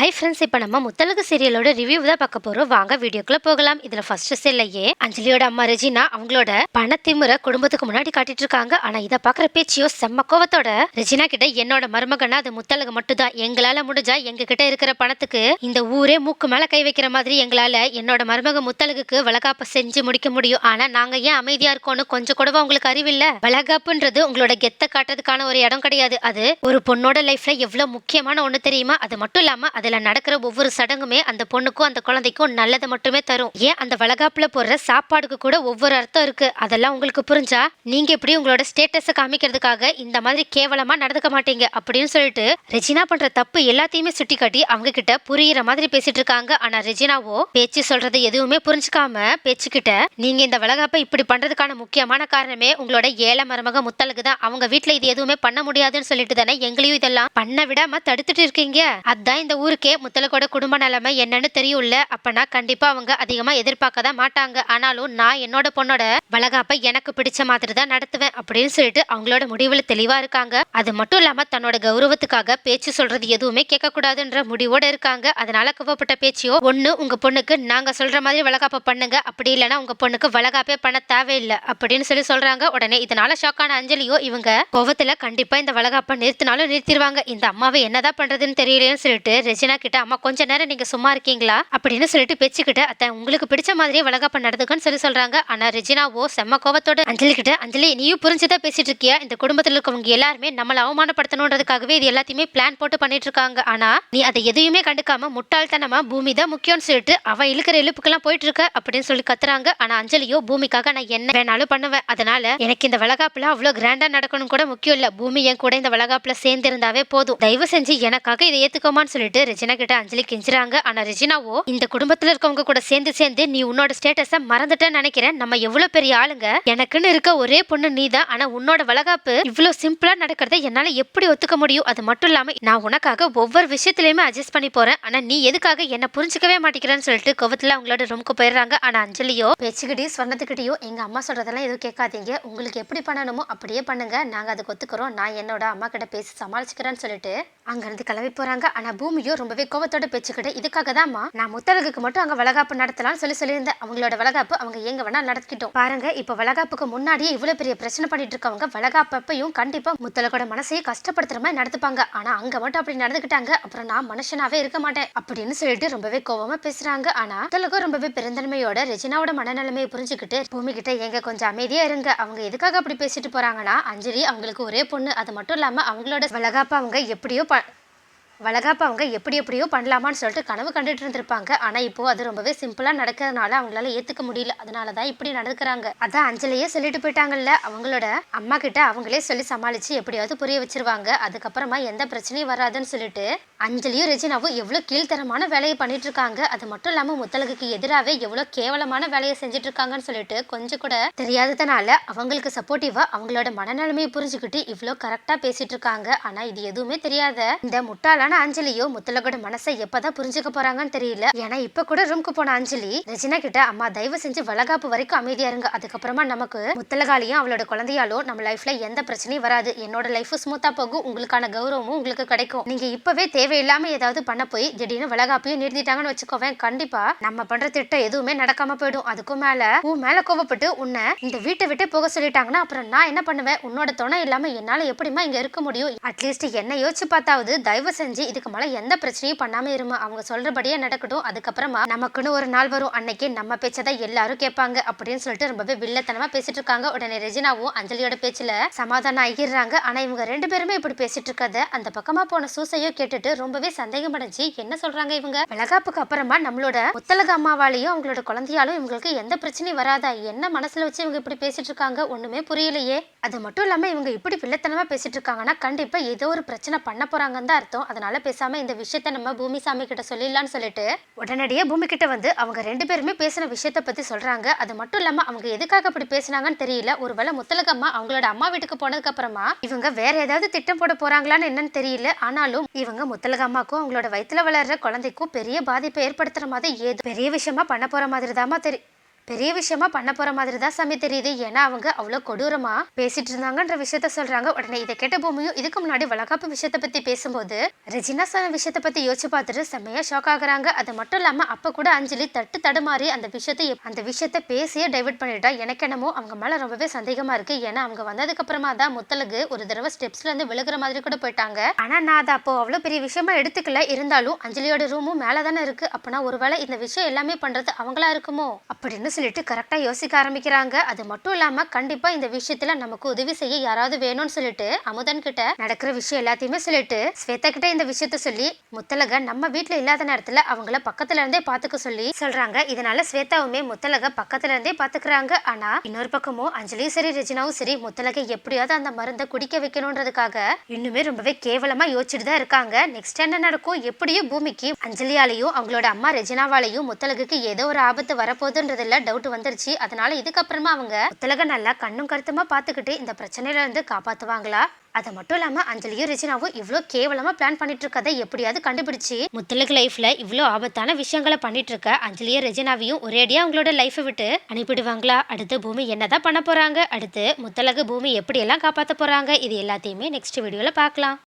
Hi friends இப்போ நம்ம Muthazhagu சீரியலோட review தான் பார்க்க போகிறோம் வாங்க வீடியோக்குள்ள போகலாம். இதில் ஃபர்ஸ்ட் செல்லையே அஞ்சலியோட அம்மா ரெஜினா அவங்களோட பணத்திமுறை குடும்பத்துக்கு முன்னாடி காட்டிட்டு இருக்காங்க. ஆனால் இதை பாக்குற பேச்சியோ செம்ம கோவத்தோட ரெஜினா கிட்ட என்னோட மருமகனா அது முத்தலகு மட்டும்தான். எங்களால முடிஞ்சா எங்க கிட்ட இருக்கிற பணத்துக்கு இந்த ஊரே மூக்கு மேலே கை வைக்கிற மாதிரி எங்களால என்னோட மருமக முத்தலகுக்கு வளகாப்பு செஞ்சு முடிக்க முடியும். ஆனா நாங்க ஏன் அமைதியா இருக்கோம்னு கொஞ்சம் கூடவா உங்களுக்கு அறிவில்ல வளகாப்புன்றது உங்களோட கெத்த காட்டுறதுக்கான ஒரு இடம் கிடையாது. அது ஒரு பொண்ணோட லைஃப்ல எவ்வளவு முக்கியமான ஒன்று தெரியுமா? அது மட்டும் இல்லாமல் அதை அதில் நடக்கிற ஒவ்வொரு சடங்குமே அந்த பொண்ணுக்கும் அந்த குழந்தைக்கும் நல்லதை மட்டுமே தரும். ஏன் அந்த வளகாப்புல போடுற சாப்பாடுக்கு கூட ஒவ்வொரு அர்த்தம் இருக்கு? அதெல்லாம் உங்களுக்கு புரிஞ்சா? நீங்க எப்படி உங்களோட ஸ்டேட்டஸை காமிக்கிறதுக்காக இந்த மாதிரி கேவலமா நடந்துக்க மாட்டீங்க அப்படின்னு சொல்லிட்டு ரெஜினா பண்ற தப்பு எல்லாத்தையுமே சுட்டி காட்டி அவங்க கிட்ட புரியுற மாதிரி பேசிட்டு இருக்காங்க. ஆனா ரெஜினாவோ பேச்சு சொல்றது எதுவுமே புரிஞ்சுக்காம பேச்சுக்கிட்ட நீங்க இந்த வளகாப்பை இப்படி பண்றதுக்கான முக்கியமான காரணமே உங்களோட ஏழை மருமக முத்தலுக்கு தான். அவங்க வீட்டுல இது எதுவுமே பண்ண முடியாதுன்னு சொல்லிட்டு தானே எங்களையும் இதெல்லாம் பண்ண விடாம தடுத்துட்டு இருக்கீங்க. அதான் இந்த ஊருக்கு முத்தலகோட குடும்ப நிலைமை என்னன்னு தெரியும்ல. அப்பனா கண்டிப்பா அவங்க அதிகமா எதிர்பார்க்க தான் மாட்டாங்க. ஆனாலும் நான் என்னோட பொண்ணோட வளகாப்பை எனக்கு பிடிச்ச மாதிரி தான் நடத்துவேன் அப்படின்னு சொல்லிட்டு அவங்களோட முடிவுல தெளிவா இருக்காங்க. அது மட்டும் இல்லாம தன்னோட கௌரவத்துக்காக பேச்சு சொல்றது எதுவுமே கேட்க கூடாதுன்ற முடிவோட இருக்காங்க. அதனால கோவப்பட்ட பேச்சியோ ஒண்ணு உங்க பொண்ணுக்கு நாங்க சொல்ற மாதிரி வளகாப்பை பண்ணுங்க. அப்படி இல்லைன்னா உங்க பொண்ணுக்கு வளகாப்பே பண்ண தேவையில்லை. அப்படின்னு சொல்லி சொல்றாங்க. உடனே இதனால ஷாக்கான அஞ்சலியோ இவங்க கோவத்துல கண்டிப்பா இந்த வளகாப்பை நிறுத்தினாலும் நிறுத்திடுவாங்க இந்த அம்மாவை என்னதான் பண்றதுன்னு தெரியலையேன்னு சொல்லிட்டு ரெஜினா கிட்ட அம்மா கொஞ்ச நேரம் நீங்க சும்மா இருக்கீங்களா? அப்படின்னு சொல்லிட்டு பேச்சுக்கிட்ட அத்தை உங்களுக்கு பிடிச்ச மாதிரியே வளகாப்ப நடந்துக்குன்னு சொல்லி சொல்றாங்க. ஆனா ரெஜினாவோ செம்ம கோவத்தோட அஞ்சலி கிட்ட அஞ்சலி நீயும் புரிஞ்சுதான் பேசிட்டு இருக்கியா? இந்த குடும்பத்துல இருக்கவங்க எல்லாருமே நம்மளை அவமானப்படுத்தணுன்றதுக்காகவே இது எல்லாத்தையுமே பிளான் போட்டு பண்ணிட்டு இருக்காங்க. ஆனா நீ அதை எதையுமே கண்டுக்காம முட்டாள்தனமா பூமி தான் முக்கியம்னு சொல்லிட்டு அவன் இழுக்கிற இழுப்புக்கெல்லாம் போயிட்டு இருக்க அப்படின்னு சொல்லி கத்துறாங்க. ஆனா அஞ்சலியோ பூமிக்காக நான் என்ன வேணாலும் பண்ணுவேன். அதனால எனக்கு இந்த வளகாப்புல அவ்வளவு கிராண்டா நடக்கணும் கூட முக்கியம் இல்ல. பூமி என் கூட இந்த வளகாப்புல சேர்ந்து இருந்தாவே போதும். தயவு செஞ்சு எனக்காக இதை ஏத்துக்கோமான்னு சொல்லிட்டு ரெஜினா கிட்ட அஞ்சலி கெஞ்சுறாங்க. ஆனா ரெஜினாவோ இந்த குடும்பத்துல இருக்கவங்க கூட சேர்ந்து சேர்ந்து நீ உன்னோட ஸ்டேட்டஸ மறந்துட்டேன்னு நினைக்கிறேன். நம்ம எவ்வளவு பெரிய ஆளுங்க? எனக்குன்னு இருக்க ஒரே பொண்ணு நீ தான் ஆனா உன்னோட வளகாப்பு இவ்வளவு சிம்பிளா நடக்கிறத என்னால எப்படி ஒத்துக்க முடியும்? அது மட்டும் இல்லாம நான் உனக்காக ஒவ்வொரு விஷயத்திலயுமே அட்ஜஸ்ட் பண்ணி போறேன். ஆனா நீ எதுக்காக என்ன புரிஞ்சுக்கவே மாட்டேங்கிறேன்னு சொல்லிட்டு கோவத்துல அவங்களோட ரூமுக்கு போயிடுறாங்க. ஆனா அஞ்சலியோ பேச்சுக்கிட்டயும் சொன்னதுக்கிட்டயோ எங்க அம்மா சொல்றதெல்லாம் எதுவும் கேட்காதீங்க. உங்களுக்கு எப்படி பண்ணணுமோ அப்படியே பண்ணுங்க. நாங்க அதுக்கு ஒத்துக்கிறோம். நான் என்னோட அம்மா கிட்ட பேசி சமாளிச்சுக்கிறேன்னு சொல்லிட்டு அங்கிருந்து கிளம்பி போறாங்க. ஆனா பூமியோ ரொம்பவே கோவத்தோட பேச்சுக்கிட்டு இதுக்காக தான்மா நான் முத்தழகுக்கு மட்டும் அங்க வளகாப்பு நடத்தலாம்னு சொல்லி சொல்லியிருந்தேன் அவங்களோட வளகாப்பு அவங்க எங்க வேணா நடத்திக்கிட்டோம் பாருங்க இப்ப வளகாப்புக்கு முன்னாடியே இவ்வளவு பெரிய பிரச்சனை பண்ணிட்டு இருக்கவங்க வளகாப்பப்பையும் கண்டிப்பா முத்தழகோட மனசையும் கஷ்டப்படுத்துற மாதிரி நடத்துப்பாங்க. ஆனா அங்க மட்டும் அப்படி நடந்துக்கிட்டாங்க அப்புறம் நான் மனுஷனாவே இருக்க மாட்டேன் அப்படின்னு சொல்லிட்டு ரொம்பவே கோவமா பேசுறாங்க. ஆனா முத்தழகும் ரொம்பவே பெருந்தன்மையோட ரெஜினாவோட மனநிலைமையை புரிஞ்சுக்கிட்டு பூமி கிட்ட எங்க கொஞ்சம் அமைதியா இருங்க. அவங்க எதுக்காக அப்படி பேசிட்டு போறாங்கன்னா அஞ்சலி அவங்களுக்கு ஒரே பொண்ணு. அது மட்டும் இல்லாம அவங்களோட வளகாப்பு அவங்க எப்படியோ ப வளகாப்பு அவங்க எப்படி எப்படியோ பண்ணலாமான்னு சொல்லிட்டு கனவு கண்டுட்டு இருந்திருப்பாங்க. ஆனால் இப்போ அது ரொம்பவே சிம்பிளாக நடக்கிறதுனால அவங்களால ஏற்றுக்க முடியல. அதனால தான் இப்படி நடக்கிறாங்க அதான் அஞ்சலியே சொல்லிட்டு போயிட்டாங்கல்ல அவங்களோட அம்மா கிட்ட அவங்களே சொல்லி சமாளித்து எப்படியாவது புரிய வச்சிருவாங்க. அதுக்கப்புறமா எந்த பிரச்சனையும் வராதுன்னு சொல்லிட்டு அஞ்சலியும் ரெஜினாவும் எவ்வளோ கீழ்த்தரமான வேலையை பண்ணிட்டு இருக்காங்க அது மட்டும் இல்லாமல் முத்தலகுக்கு எதிராகவே எவ்வளோ கேவலமான வேலையை செஞ்சுட்டு இருக்காங்கன்னு சொல்லிட்டு கொஞ்சம் கூட தெரியாததுனால அவங்களுக்கு சப்போர்ட்டிவா அவங்களோட மனநிலைமையை புரிஞ்சுக்கிட்டு இவ்வளோ கரெக்டாக பேசிட்டு இருக்காங்க ஆனால் இது எதுவுமே தெரியாத இந்த முட்டாளான அஞ்சலியோ முத்தலகோட மனசை எப்பதான் புரிஞ்சுக்க போறாங்கன்னு தெரியல. ஏன்னா இப்ப கூட ரூம்க்கு போன அஞ்சலி ரெஜினா கிட்ட அம்மா தயவு செஞ்சு வளகாப்பு வரைக்கும் அமைதியா இருங்க. அதுக்கப்புறமா நமக்கு முத்தலகாலையும் அவளோட குழந்தையாலும் நம்ம லைஃப்ல எந்த பிரச்சனையும் வராது. என்னோட லைஃப் ஸ்மூத்தா போகும். உங்களுக்கான கௌரவமும் உங்களுக்கு கிடைக்கும். நீங்க இப்பவே தேவையில்லாம ஏதாவது பண்ண போய் திடீர்னு வளகாப்பையும் நிறுத்திட்டாங்கன்னு வச்சுக்கோவேன் கண்டிப்பா நம்ம பண்ற திட்டம் எதுவுமே நடக்காம போயிடும். அதுக்கும் மேல உன் மேல கோவப்பட்டு உன்னை இந்த வீட்டை விட்டு போக சொல்லிட்டாங்கன்னா அப்புறம் நான் என்ன பண்ணுவேன்? உன்னோட துணை இல்லாம என்னால எப்படிமா இங்க இருக்க முடியும்? அட்லீஸ்ட் என்ன யோசிச்சு பார்த்தாவது தயவு செஞ்சு இதுக்கு மேல எந்த பிரச்சனையும் பண்ணாம இருமா. அவங்க சொல்றபடியே நடக்கட்டும். அதுக்கப்புறமா நமக்குன்னு ஒரு நாள் வரும். அன்னைக்கு நம்ம பேச்சதான் எல்லாரும் கேட்பாங்க அப்படின்னு சொல்லிட்டு ரொம்பவே வில்லத்தனமா பேசிட்டு இருக்காங்க. உடனே ரெஜினாவும் அஞ்சலியோட பேச்சுல சமாதானம் ஆகிடுறாங்க ஆனா இவங்க ரெண்டு பேருமே இப்படி பேசிட்டு இருக்கத அந்த பக்கமா போன சூசையோ கேட்டுட்டு ரொம்பவே சந்தேகம் அடைஞ்சு என்ன சொல்றாங்க இவங்க? வளகாப்புக்கு அப்புறமா நம்மளோட முத்தலக அம்மாவாலையும் அவங்களோட குழந்தையாலும் இவங்களுக்கு எந்த பிரச்சனையும் வராதா? என்ன மனசுல வச்சு இவங்க இப்படி பேசிட்டு இருக்காங்க? ஒண்ணுமே புரியலையே. அது மட்டும் இல்லாம இவங்க இப்படி வில்லத்தனமா பேசிட்டு இருக்காங்கன்னா கண்டிப்பா ஏதோ ஒரு பிரச்சனை பண்ண போறாங்கன்னு தான் அர்த்தம். அதனால பேசாம இந்த விஷயத்த நம்ம பூமி சாமி கிட்ட சொல்லிடலாம்னு சொல்லிட்டு உடனடியே பூமி கிட்ட வந்து அவங்க ரெண்டு பேருமே பேசின விஷயத்த பத்தி சொல்றாங்க. அது மட்டும் இல்லாம அவங்க எதுக்காக அப்படி பேசுனாங்கன்னு தெரியல. ஒருவேளை முத்தலகம்மா அவங்களோட அம்மா வீட்டுக்கு போனதுக்கு அப்புறமா இவங்க வேற ஏதாவது திட்டம் போட போறாங்களான்னு என்னன்னு தெரியல. ஆனாலும் இவங்க அம்மாக்கும் அவங்களோட வயிற்றுல வளர்ற குழந்தைக்கும் பெரிய பாதிப்பை ஏற்படுத்துற மாதிரி ஏதோ பெரிய விஷயமா பண்ண போகிற மாதிரி தாமா தெரி பெரிய விஷயமா பண்ண போற மாதிரி தான் சாமி தெரியுது. ஏன்னா அவங்க அவ்வளவு கொடூரமா பேசிட்டு இருந்தாங்கன்ற விஷயத்த சொல்றாங்க. உடனே இதை கேட்ட பூமியும் இதுக்கு முன்னாடி வளகாப்பு விஷயத்த பத்தி பேசும்போது ரெஜினா சொன்ன விஷயத்த பத்தி யோசிச்சு பார்த்துட்டு செம்மையா ஷாக் ஆகுறாங்க. அது மட்டும் இல்லாம அப்ப கூட அஞ்சலி தட்டு தடுமாறி அந்த விஷயத்தை அந்த விஷயத்த பேசியே டைவர்ட் பண்ணிட்டா. எனக்கு என்னமோ அவங்க மேல ரொம்பவே சந்தேகமா இருக்கு. ஏன்னா அவங்க வந்ததுக்கு அப்புறமா தான் முத்தலகு ஒரு தடவை ஸ்டெப்ஸ்ல இருந்து விழுகிற மாதிரி கூட போயிட்டாங்க. ஆனா நான் அதை அப்போ அவ்வளவு பெரிய விஷயமா எடுத்துக்கல. இருந்தாலும் அஞ்சலியோட ரூமும் மேலே தானே இருக்கு. அப்பனா ஒருவேளை இந்த விஷயம் எல்லாமே பண்றது அவங்களா இருக்குமோ? அப்படின்னு சொல்லிட்டு கரெக்டாக யோசிக்க ஆரம்பிக்கிறாங்க. அது மட்டும் இல்லாமல் கண்டிப்பாக இந்த விஷயத்தில் நமக்கு உதவி செய்ய யாராவது வேணும்னு சொல்லிட்டு அமுதன் கிட்ட நடக்கிற விஷயம் எல்லாத்தையுமே சொல்லிட்டு ஸ்வேதா கிட்ட இந்த விஷயத்த சொல்லி முத்தலக நம்ம வீட்டில் இல்லாத நேரத்தில் அவங்கள பக்கத்துல இருந்தே பார்த்துக்க சொல்லி சொல்றாங்க. இதனால ஸ்வேதாவுமே முத்தலக பக்கத்துல இருந்தே பார்த்துக்கிறாங்க ஆனா இன்னொரு பக்கமும் அஞ்சலியும் சரி ரெஜினாவும் சரி முத்தலக எப்படியாவது அந்த மருந்தை குடிக்க வைக்கணுன்றதுக்காக இன்னுமே ரொம்பவே கேவலமா யோசிச்சுட்டு தான் இருக்காங்க. நெக்ஸ்ட் என்ன நடக்கும்? எப்படியும் பூமிக்கு அஞ்சலியாலையும் அவங்களோட அம்மா ரெஜினாவாலையும் முத்தலகுக்கு ஏதோ ஒரு ஆபத்து வரப்போகுதுன்றதுல டவுட் வந்துருச்சு. அதனால இதுக்கப்புறமா அவங்க திலக நல்லா கண்ணும் கருத்துமா பார்த்துக்கிட்டு இந்த பிரச்சனையில இருந்து காப்பாத்துவாங்களா? அது மட்டும் இல்லாம அஞ்சலியும் ரெஜினாவும் இவ்வளோ கேவலமா பிளான் பண்ணிட்டு இருக்கதை எப்படியாவது கண்டுபிடிச்சு முத்தலகு லைஃப்ல இவ்வளோ ஆபத்தான விஷயங்களை பண்ணிட்டு இருக்க அஞ்சலியும் ரெஜினாவையும் ஒரேடியா அவங்களோட லைஃபை விட்டு அனுப்பிடுவாங்களா? அடுத்து பூமி என்னதான் பண்ண போறாங்க? அடுத்து முத்தலகு பூமி எப்படியெல்லாம் காப்பாத்த போறாங்க? இது எல்லாத்தையுமே நெக்ஸ்ட் வீடியோல பார்க்கலாம்.